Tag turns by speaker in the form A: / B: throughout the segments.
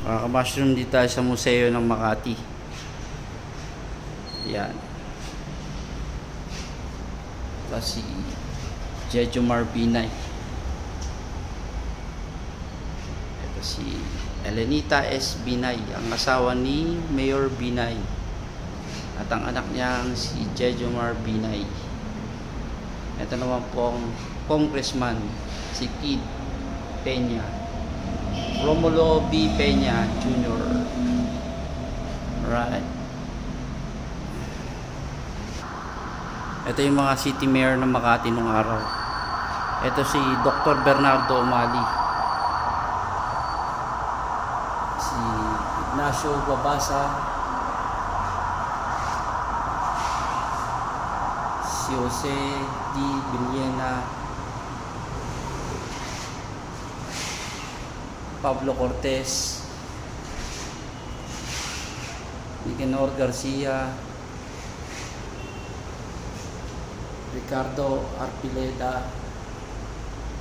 A: Makaka-mushroom dito tayo sa museo ng Makati. Yan. Tapos si Jejo Binay. Ito si Elenita S. Binay, ang asawa ni Mayor Binay. At ang anak niyang si Jejo Binay. Ito naman pong congressman, si Kid Peña. Romulo B. Peña Jr. Right. Ito yung mga city mayor ng Makati nung araw. Ito si Dr. Bernardo Umali. Si Ignacio Babasa. Si Jose D. Villena. Pablo Cortez. Nicanor Garcia. Ricardo Arpileda,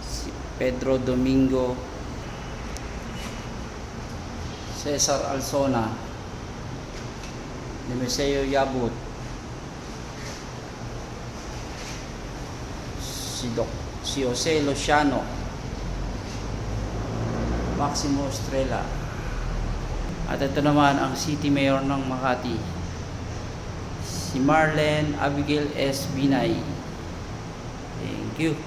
A: si Pedro Domingo, Cesar Alzona, Nemeseo Yabut, si, Doc, si Jose Luciano, Maximo Estrella, at ito naman ang City Mayor ng Makati, si Marlene Abigail S. Binay. Thank you.